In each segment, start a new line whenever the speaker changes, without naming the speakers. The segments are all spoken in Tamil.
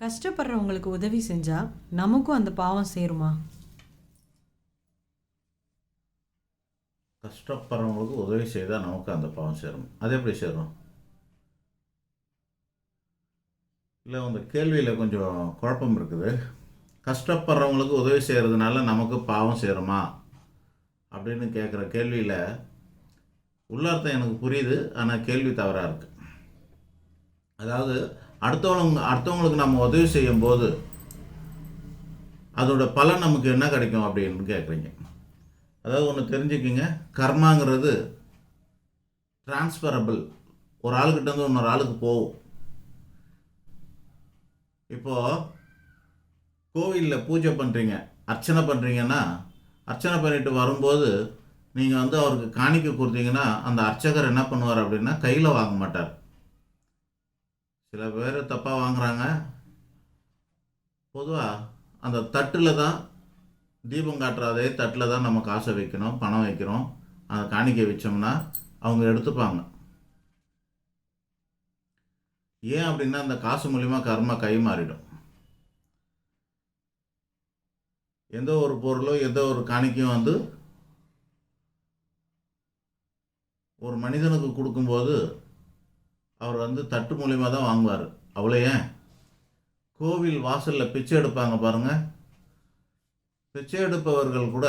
கஷ்டப்படுறவங்களுக்கு உதவி செஞ்சால் நமக்கும் அந்த பாவம் சேருமா?
கஷ்டப்படுறவங்களுக்கு உதவி செய்தால் நமக்கு அந்த பாவம் சேரும். அது எப்படி சேரும்? இல்லை அந்த கேள்வியில் கொஞ்சம் குழப்பம் இருக்குது. கஷ்டப்படுறவங்களுக்கு உதவி செய்கிறதுனால நமக்கு பாவம் சேருமா? அப்படின்னு கேட்குற கேள்வியில் உள்ளார்த்தம் எனக்கு புரியுது ஆனால் கேள்வி தவறாக இருக்குது அதாவது அடுத்தவங்க அடுத்தவங்களுக்கு நம்ம உதவி செய்யும் போது அதோட பலன் நமக்கு என்ன கிடைக்கும் அப்படின்னு கேட்குறீங்க அதாவது ஒன்று தெரிஞ்சுக்கிங்க. கர்மாங்கிறது டிரான்ஸ்ஃபரபிள் ஒரு ஆளுக்கிட்டேருந்து இன்னொரு ஆளுக்கு போகும். இப்போது கோவிலில் பூஜை பண்ணுறீங்க அர்ச்சனை பண்ணுறீங்கன்னா அர்ச்சனை பண்ணிட்டு வரும்போது நீங்கள் வந்து அவருக்கு காணிக்கை கொடுத்தீங்கன்னா அந்த அர்ச்சகர் என்ன பண்ணுவார் அப்படின்னா கையில் வாங்க மாட்டார். சில பேர் தப்பாக வாங்குறாங்க. பொதுவாக அந்த தட்டில் தான் தீபம் காட்டுறாதே தட்டில் தான் நம்ம காசை வைக்கணும் பணம் வைக்கிறோம். அந்த காணிக்கை வச்சோம்னா அவங்க எடுத்துப்பாங்க. ஏன் அப்படின்னா அந்த காசு மூலிமா கர்மா கை மாறிடும். எந்த ஒரு பொருளோ எந்த ஒரு காணிக்கையும் வந்து ஒரு மனிதனுக்கு கொடுக்கும்போது அவர் வந்து தட்டு மூலியமாக தான் வாங்குவார். அவ்வளோ ஏன்? கோவில் வாசலில் பிச்சை எடுப்பாங்க பாருங்கள் பிச்சை எடுப்பவர்கள் கூட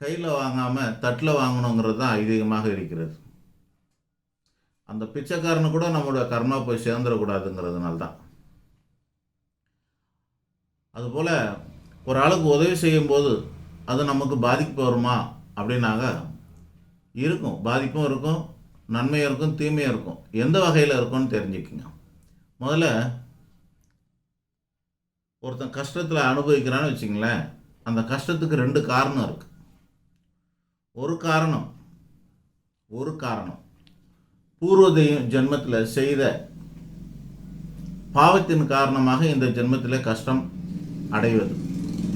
கையில் வாங்காமல் தட்டில் வாங்கணுங்கிறது தான் ஐதீகமாக இருக்கிறது. அந்த பிச்சைக்காரனு கூட நம்மளோட கர்மா போய் சேர்ந்துடக்கூடாதுங்கிறதுனால தான். அதுபோல் ஒரு ஆளுக்கு உதவி செய்யும்போது அது நமக்கு பாதிப்பு வருமா? அப்படின்னாக்க இருக்கும். பாதிப்பும் இருக்கும். நன்மையும் இருக்கும் தீமையும் இருக்கும். எந்த வகையில் இருக்கும்னு தெரிஞ்சுக்குங்க. முதல்ல ஒருத்தன் கஷ்டத்தில் அனுபவிக்கிறான்னு வச்சுங்களேன் அந்த கஷ்டத்துக்கு ரெண்டு காரணம் இருக்குது ஒரு காரணம் ஒரு காரணம். பூர்வதையும் ஜென்மத்தில் செய்த பாவத்தின் காரணமாக இந்த ஜென்மத்தில் கஷ்டம் அடைவது.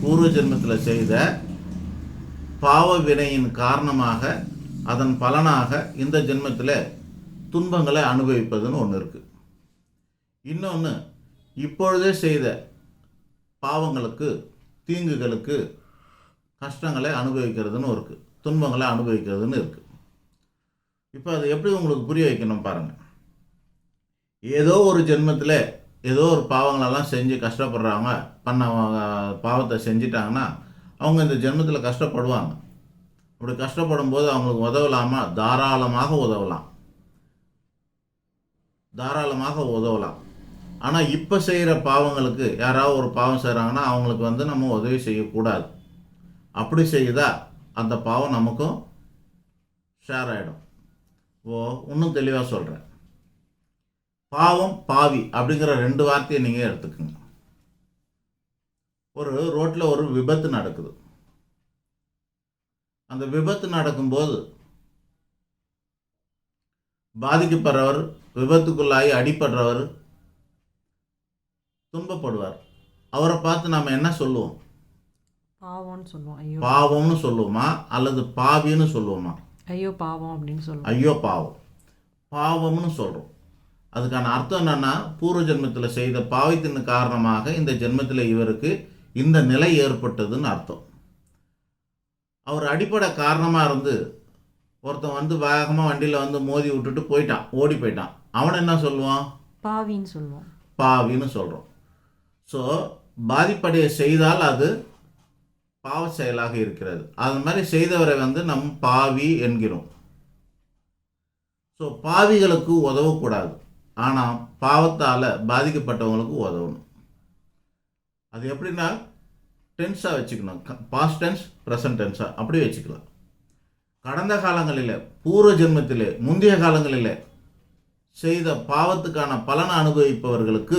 பூர்வ ஜென்மத்தில் செய்த பாவ வினையின் காரணமாக அதன் பலனாக இந்த ஜென்மத்தில் துன்பங்களை அனுபவிப்பதுன்னு ஒன்று இருக்குது இன்னொன்று இப்பொழுதே செய்த பாவங்களுக்கு தீங்குகளுக்கு கஷ்டங்களை அனுபவிக்கிறதுன்னு இருக்குது துன்பங்களை அனுபவிக்கிறதுன்னு இருக்குது இப்போ அதை எப்படி உங்களுக்கு புரிய வைக்கணும் பாருங்கள் ஏதோ ஒரு ஜென்மத்தில் ஏதோ ஒரு பாவங்களெல்லாம் செஞ்சு கஷ்டப்படுறாங்க பண்ண பாவத்தை செஞ்சிட்டாங்கன்னா அவங்க இந்த ஜென்மத்தில் கஷ்டப்படுவாங்க. அப்படி கஷ்டப்படும் போது அவங்களுக்கு உதவலாமா? தாராளமாக உதவலாம். தாராளமாக உதவலாம். ஆனால் இப்போ செய்கிற பாவங்களுக்கு யாராவது ஒரு பாவம் செய்கிறாங்கன்னா அவங்களுக்கு வந்து நம்ம உதவி செய்யக்கூடாது. அப்படி செய்யுதா அந்த பாவம் நமக்கும் ஷேர் ஆகிடும் ஓ இன்னும் தெளிவாக சொல்கிறேன் பாவம் பாவி அப்படிங்கிற ரெண்டு வார்த்தையை நீங்கள் எடுத்துக்கோங்க. ஒரு ரோட்டில் ஒரு விபத்து நடக்குது. அந்த விபத்து நடக்கும்போது பாதிக்கப்படுறவர் விபத்துக்குள்ளாகி அடிபடுறவர் துன்பப்படுவார். அவரை பார்த்து நாம் என்ன சொல்லுவோம்?
பாவம்னு சொல்லுவோம். ஐயோ.
பாவம்னு சொல்லுவோமா? அல்லது பாவின்னு சொல்லுவோமா?
ஐயோ பாவம் அப்படின்னு சொல்லுவோம்.
ஐயோ பாவம். பாவம்னு சொல்கிறோம் அதுக்கான அர்த்தம் என்னன்னா பூர்வ ஜென்மத்தில் செய்த பாவத்தின் காரணமாக இந்த ஜென்மத்தில் இவருக்கு இந்த நிலை ஏற்பட்டதுன்னு அர்த்தம். அவர் அடிப்படை காரணமாக இருந்து ஒருத்தன் வந்து வேகமாக வண்டியில் வந்து மோதி விட்டுட்டு போயிட்டான் ஓடி போயிட்டான். அவன் என்ன சொல்லுவான்?
பாவின்னு சொல்லுவோம்.
பாவின்னு சொல்கிறோம் ஸோ பாதிப்படைய செய்தால் அது பாவ செயலாக இருக்கிறது. அது மாதிரி செய்தவரை வந்து நம் பாவி என்கிறோம். ஸோ பாவிகளுக்கு உதவக்கூடாது. ஆனால் பாவத்தால் பாதிக்கப்பட்டவங்களுக்கு உதவணும். அது எப்படின்னா டென்ஸாக வச்சுக்கணும். பாஸ்ட் டென்ஸ் ப்ரெசன்ட் டென்ஸாக அப்படி வச்சுக்கலாம். கடந்த காலங்களில் பூர்வ ஜென்மத்திலே முந்தைய காலங்களில் செய்த பாவத்துக்கான பலனை அனுபவிப்பவர்களுக்கு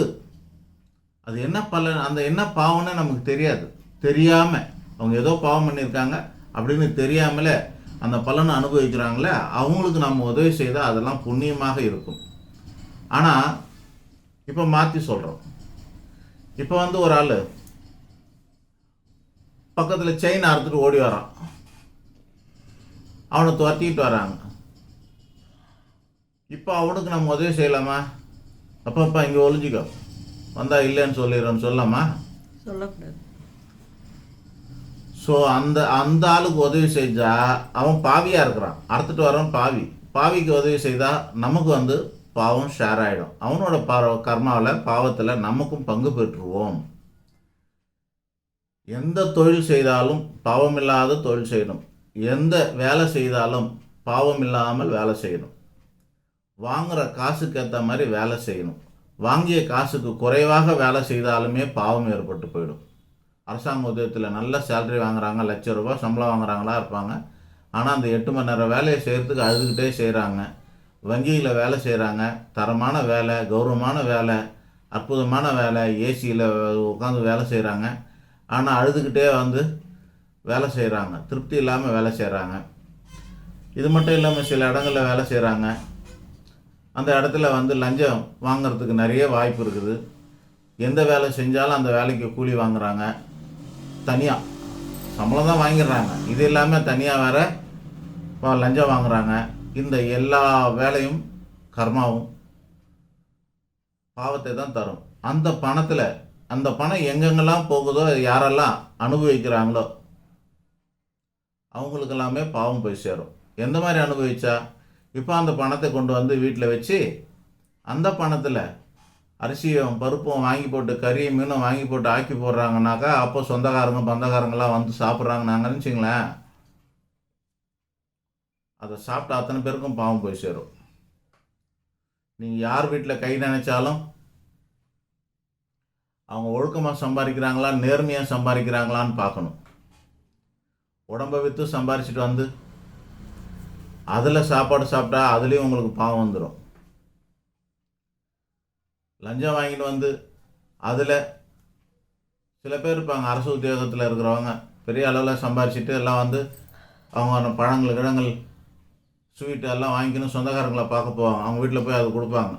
அது என்ன பலன் அந்த என்ன பாவம்னு நமக்கு தெரியாது. தெரியாமல் அவங்க ஏதோ பாவம் பண்ணியிருக்காங்க அப்படின்னு தெரியாமலே அந்த பலனை அனுபவிக்கிறாங்களே அவங்களுக்கு நம்ம உதவி செய்தால் அதெல்லாம் புண்ணியமாக இருக்கும். ஆனால் இப்போ மாற்றி சொல்கிறோம் இப்போ வந்து ஒரு ஆள் பக்கத்தில் செயின் அறுத்துட்டு ஓடி வரான். அவனை துரத்திக்கிட்டு வராங்க. இப்போ அவனுக்கு நம்ம உதவி செய்யலாமா? அப்பப்பா இங்கே ஒளிஞ்சிக்கோ. வந்தா இல்லைன்னு சொல்லிடுறேன்னு சொல்லாமா
சொல்லக்கூடாது.
ஸோ அந்த அந்த ஆளுக்கு உதவி செஞ்சா அவன் பாவியாக இருக்கிறான். அறுத்துட்டு வரவன் பாவி. பாவிக்கு உதவி செய்தால் நமக்கு வந்து பாவம் ஷேர் ஆகிடும் அவனோட பாவ கர்மாவில் பாவத்தில் நமக்கும் பங்கு பெற்றுவோம். எந்த தொழில் செய்தாலும் பாவமில்லாத தொழில் செய்யணும். எந்த வேலை செய்தாலும் பாவம் இல்லாமல் வேலை செய்யணும். வாங்குகிற காசுக்கு ஏற்ற மாதிரி வேலை செய்யணும். வாங்கிய காசுக்கு குறைவாக வேலை செய்தாலுமே பாவம் ஏற்பட்டு போயிடும். அரசாங்க உதயத்தில் நல்ல சேலரி வாங்குறாங்க லட்ச ரூபாய் சம்பளம் வாங்குறாங்களா இருப்பாங்க. ஆனால் அந்த எட்டு மணி நேரம் வேலையை செய்கிறதுக்கு அழுதுகிட்டே செய்கிறாங்க வங்கியில் வேலை செய்கிறாங்க தரமான வேலை கௌரவமான வேலை அற்புதமான வேலை ஏசியில் உட்காந்து வேலை செய்கிறாங்க ஆனால் அழுதுகிட்டே வந்து வேலை செய்கிறாங்க திருப்தி இல்லாமல் வேலை செய்கிறாங்க இது மட்டும் இல்லாமல் சில இடங்களில் வேலை செய்கிறாங்க அந்த இடத்துல வந்து லஞ்சம் வாங்குறதுக்கு நிறைய வாய்ப்பு இருக்குது. எந்த வேலை செஞ்சாலும் அந்த வேலைக்கு கூலி வாங்குறாங்க. தனியாக சம்பளம் தான் வாங்கிடுறாங்க. இது இல்லாமல் தனியாக வேற இப்போ லஞ்சம் வாங்குறாங்க. இந்த எல்லா வேலையும் கர்மாவும் பாவத்தை தான் தரும். அந்த பணத்தில் அந்த பணம் எங்கெங்கெல்லாம் போகுதோ அது யாரெல்லாம் அனுபவிக்கிறாங்களோ அவங்களுக்கு எல்லாமே பாவம் போய் சேரும். எந்த மாதிரி அனுபவிச்சா? இப்போ அந்த பணத்தை கொண்டு வந்து வீட்டில் வச்சு அந்த பணத்தில் அரிசியும் பருப்பும் வாங்கி போட்டு கறியும் மீனும் வாங்கி போட்டு ஆக்கி போடுறாங்கனாக்கா அப்போ சொந்தக்காரங்க பந்தக்காரங்களாம் வந்து சாப்பிட்றாங்கன்னாங்கன்னு நினச்சிங்களேன் அதை சாப்பிட்டா அத்தனை பேருக்கும் பாவம் போய் சேரும். நீங்கள் யார் வீட்டில் கை நினைச்சாலும் அவங்க ஒழுக்கமாக சம்பாதிக்கிறாங்களா நேர்மையாக சம்பாதிக்கிறாங்களான்னு பார்க்கணும். உடம்பை விற்று சம்பாரிச்சிட்டு வந்து அதில் சாப்பாடு சாப்பிட்டா அதுலேயும் உங்களுக்கு பாவம் வந்துடும் லஞ்சம் வாங்கிட்டு வந்து அதில் சில பேர் இருப்பாங்க அரசு உத்தியோகத்தில் இருக்கிறவங்க. பெரிய அளவில் சம்பாரிச்சிட்டு எல்லாம் வந்து அவங்க பழங்கள் கிழங்கள் ஸ்வீட்டு எல்லாம் வாங்கிக்கணும் சொந்தக்காரங்களை பார்க்க போவாங்க. அவங்க வீட்டில் போய் அது கொடுப்பாங்க.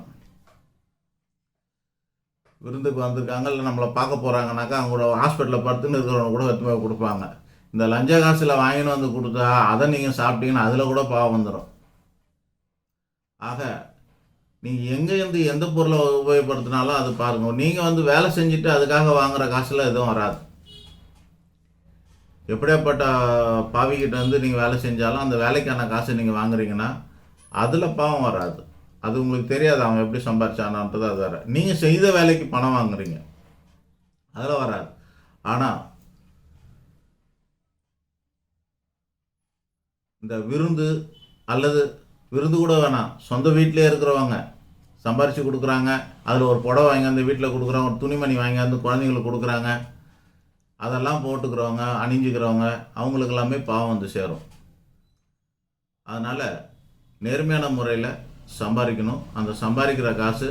விருந்துக்கு வந்திருக்காங்க இல்லை நம்மளை பார்க்க போகிறாங்கனாக்கா அவங்களோட ஹாஸ்பிட்டலில் படுத்துன்னு இருக்கிறவங்க கூட எடுத்து போய் கொடுப்பாங்க. இந்த லஞ்ச காசில் வாங்கின்னு வந்து கொடுத்தா அதை நீங்கள் சாப்பிட்டீங்கன்னா அதில் கூட பாவம் வந்துடும் ஆக நீங்கள் எங்கேருந்து எந்த பொருளை உபயோகப்படுத்தினாலும் அது பாருங்கள் நீங்கள் வந்து வேலை செஞ்சுட்டு அதுக்காக வாங்குகிற காசில் எதுவும் வராது. எப்படியாப்பட்ட பாவிக்கிட்ட வந்து நீங்கள் வேலை செஞ்சாலும் அந்த வேலைக்கான காசை நீங்கள் வாங்குறீங்கன்னா அதில் பாவம் வராது. அது உங்களுக்கு தெரியாது அவன் எப்படி சம்பாரிச்சானான்றது அது வேறு. நீங்கள் செய்த வேலைக்கு பணம் வாங்குறீங்க. அதில் வராது. ஆனால் இந்த விருந்து அல்லது விருந்து கூட வேணாம். சொந்த வீட்டிலே இருக்கிறவங்க சம்பாரித்து கொடுக்குறாங்க. அதில் ஒரு புடவை வாங்கி வந்து வீட்டில் கொடுக்குறாங்க ஒரு துணிமணி வாங்கி வந்து குழந்தைங்களுக்கு கொடுக்குறாங்க. அதெல்லாம் போட்டுக்கிறவங்க அணிஞ்சுக்கிறவங்க அவங்களுக்கு எல்லாமே பாவம் வந்து சேரும். அதனால் நேர்மையான முறையில் சம்பாதிக்கணும். அந்த சம்பாதிக்கிற காசு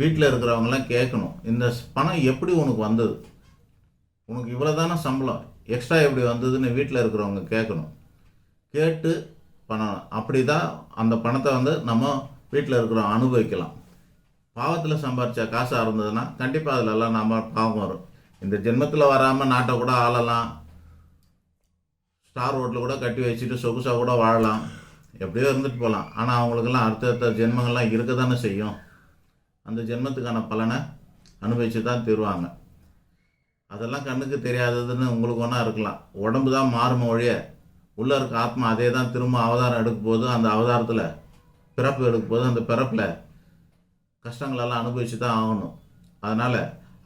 வீட்டில் இருக்கிறவங்களாம் கேட்கணும். இந்த பணம் எப்படி உனக்கு வந்தது? உனக்கு இவ்வளோ தானே சம்பளம்? எக்ஸ்ட்ரா எப்படி வந்ததுன்னு வீட்டில் இருக்கிறவங்க கேட்கணும். கேட்டு பண்ணணும் அப்படி தான் அந்த பணத்தை வந்து நம்ம வீட்டில் இருக்கிறோம் அனுபவிக்கலாம். பாவத்தில் சம்பாரித்த காசாக இருந்ததுன்னா கண்டிப்பாக அதிலெல்லாம் நம்ம பாவம் வரும். இந்த ஜென்மத்தில் வராமல் நாட்டை கூட ஆளலாம். ஸ்டார் ரோட்டில் கூட கட்டி வச்சுட்டு சொகுசாக கூட வாழலாம். எப்படியோ இருந்துட்டு போகலாம். ஆனால் அவங்களுக்கெல்லாம் அடுத்தடுத்த ஜென்மங்கள்லாம் இருக்க தானே செய்யும். அந்த ஜென்மத்துக்கான பலனை அனுபவித்து தான் தருவாங்க. அதெல்லாம் கண்ணுக்கு தெரியாததுன்னு உங்களுக்கு ஒன்றா இருக்கலாம். உடம்பு தான் மாறும் ஒழிய உள்ளே இருக்க ஆத்மா அதே தான் திரும்ப அவதாரம் எடுக்கும் போது அந்த அவதாரத்தில் பிறப்பு எடுக்கும் போது அந்த பிறப்பில் கஷ்டங்களெல்லாம் அனுபவித்து தான் ஆகணும். அதனால்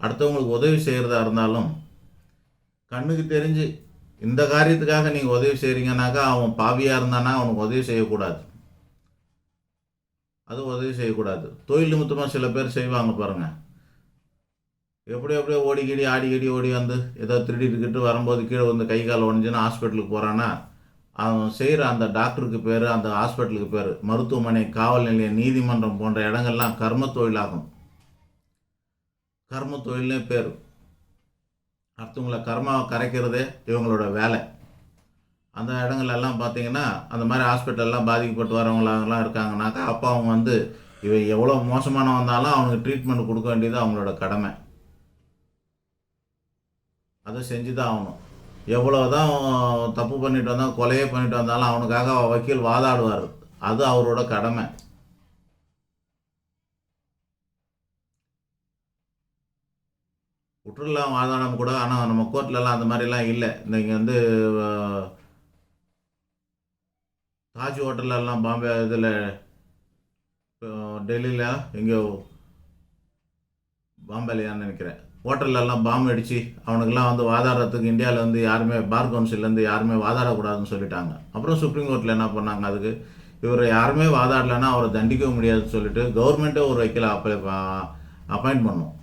அடுத்தவங்களுக்கு உதவி செய்கிறதா இருந்தாலும் கண்ணுக்கு தெரிஞ்சு இந்த காரியத்துக்காக நீங்கள் உதவி செய்கிறீங்கனாக்கா அவன் பாவியாக இருந்தானா அவனுக்கு உதவி செய்யக்கூடாது. அது உதவி செய்யக்கூடாது. தொழில் நிமித்தமாக சில பேர் செய்வாங்க பாருங்கள் எப்படி எப்படியோ ஓடிக்கிடி ஆடிக்கிடி ஓடி வந்து ஏதோ திருடிட்டுக்கிட்டு வரும்போது கீழே வந்து கை கால் உடஞ்சுன்னு ஹாஸ்பிட்டலுக்கு போகிறான்னா அவன் செய்கிற அந்த டாக்டருக்கு பேர் அந்த ஹாஸ்பிட்டலுக்கு பேர் மருத்துவமனை காவல் நிலையம் நீதிமன்றம் போன்ற இடங்கள்லாம் கர்ம தொழிலாகும். கர்ம தொழிலே பேர். மற்றவங்கள கர்மாவை கரைக்கிறதே இவங்களோட வேலை. அந்த இடங்கள்லாம் பார்த்தீங்கன்னா அந்த மாதிரி ஹாஸ்பிட்டல்லாம் பாதிக்கப்பட்டு வரவங்களாம் இருக்காங்கனாக்கா அப்போ அவங்க வந்து இவன் எவ்வளோ மோசமான வந்தாலும் அவனுக்கு ட்ரீட்மெண்ட் கொடுக்க வேண்டியது அவங்களோட கடமை. அதை செஞ்சு தான் ஆகணும். எவ்வளோ தான் தப்பு பண்ணிட்டு வந்தால் கொலையே பண்ணிட்டு வந்தாலும் அவனுக்காக வக்கீல் வாதாடுவார். அது அவரோட கடமை. விட்டுறலாம் வாதாடம் கூட ஆனால் நம்ம கோர்ட்லலாம் அந்த மாதிரிலாம் இல்லை. நீங்கள் வந்து தாஜ் ஹோட்டல்லலாம் பாம்பே இதில் டெல்லியில் எங்கேயோ பாம்பேலையான்னு நினைக்கிறேன். ஹோட்டல்லலாம் பாம்பு அடித்து அவனுக்கெல்லாம் வந்து வாதாடுறதுக்கு இந்தியாவில் வந்து யாருமே பார் கவுன்சிலேருந்து யாருமே வாதாடக்கூடாதுன்னு சொல்லிட்டாங்க. அப்புறம் சுப்ரீம் கோர்ட்டில் என்ன பண்ணாங்க அதுக்கு? இவர் யாருமே வாதாடலைன்னா அவரை தண்டிக்க முடியாதுன்னு சொல்லிட்டு கவர்மெண்ட்டே ஒரு வக்கீலை அப்ளை அப்பாயிண்ட் பண்ணோம்.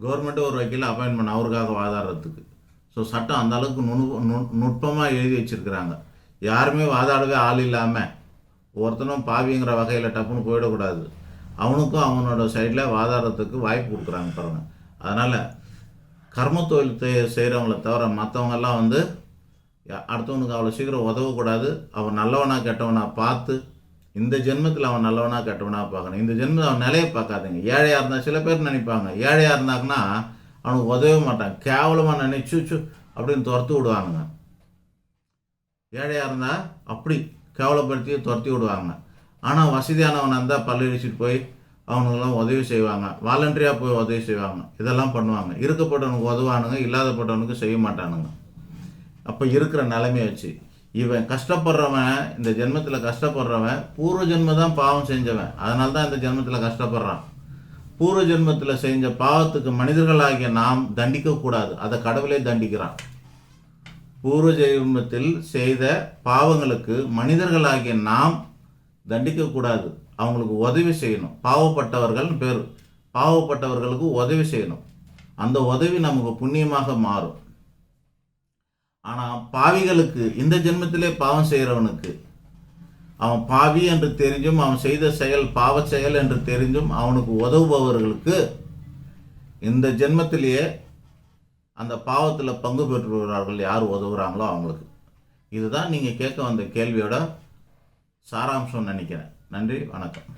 கவர்மெண்ட்டே ஒரு வக்கீலை அப்பாயின்மெண்ட் பண்ண அவருக்காக வாதாடுறதுக்கு. ஸோ சட்டம் அந்த அளவுக்கு நுணு நு- நுட்பமாக எழுதி வச்சிருக்கிறாங்க. யாருமே வாதாடவே ஆள் இல்லாமல் ஒருத்தனும் பாவிங்கிற வகையில் டப்புன்னு போயிடக்கூடாது. அவனுக்கும் அவனோட சைடில் வாதாடுறதுக்கு வாய்ப்பு கொடுக்குறாங்க பாருங்க. அதனால் கர்ம தொழில் செய்கிறவங்கள தவிர மற்றவங்கெல்லாம் வந்து அடுத்தவனுக்கு அவ்வளோ சீக்கிரம் உதவக்கூடாது. அவன் நல்லவனா கெட்டவனா பார்த்து இந்த ஜென்மத்தில் அவன் நல்லவனா கெட்டவனா பார்க்கணும். இந்த ஜென்மத்தில் அவன் நிலையை பார்க்காதீங்க. ஏழையாக இருந்தால் சில பேர் நினைப்பாங்க. ஏழையாக இருந்தாங்கன்னா அவனுக்கு உதவ மாட்டான் கேவலமாக நினைச்சு அப்படின்னு துரத்து விடுவாங்க. ஏழையாக இருந்தால் அப்படி கேவலப்படுத்தி துரத்தி விடுவாங்க. ஆனால் வசதியானவனாக இருந்தால் பல்லடிச்சிட்டு போய் அவனுக்கெல்லாம் உதவி செய்வாங்க. வாலண்டரியாக போய் உதவி செய்வாங்க. இதெல்லாம் பண்ணுவாங்க. இருக்கப்பட்டவனுக்கு உதவானுங்க இல்லாதப்பட்டவனுக்கு செய்ய மாட்டானுங்க. அப்போ இருக்கிற நிலைமையை வச்சு இவன் கஷ்டப்படுறவன் இந்த ஜென்மத்தில் கஷ்டப்படுறவன் பூர்வ ஜென்ம தான் பாவம் செஞ்சவன். அதனால தான் இந்த ஜென்மத்தில் கஷ்டப்படுறான். பூர்வ ஜென்மத்தில் செஞ்ச பாவத்துக்கு மனிதர்களாகிய நாம் தண்டிக்கக்கூடாது அதை கடவுளே தண்டிக்கிறான். பூர்வ ஜென்மத்தில் செய்த பாவங்களுக்கு மனிதர்களாகிய நாம் தண்டிக்கக்கூடாது அவங்களுக்கு உதவி செய்யணும். பாவப்பட்டவர்கள் பேர். பாவப்பட்டவர்களுக்கு உதவி செய்யணும். அந்த உதவி நமக்கு புண்ணியமாக மாறும். ஆனால் பாவிகளுக்கு இந்த ஜென்மத்திலே பாவம் செய்கிறவனுக்கு அவன் பாவி என்று தெரிஞ்சும் அவன் செய்த செயல் பாவச் செயல் என்று தெரிஞ்சும் அவனுக்கு உதவுபவர்களுக்கு இந்த ஜென்மத்திலேயே அந்த பாவத்தில் பங்கு பெற்றுகிறார்கள் யார் உதவுறாங்களோ அவங்களுக்கு. இதுதான் நீங்கள் கேட்க வந்த கேள்வியோட சாராம்சம் நினைக்கிறேன். நன்றி வணக்கம்.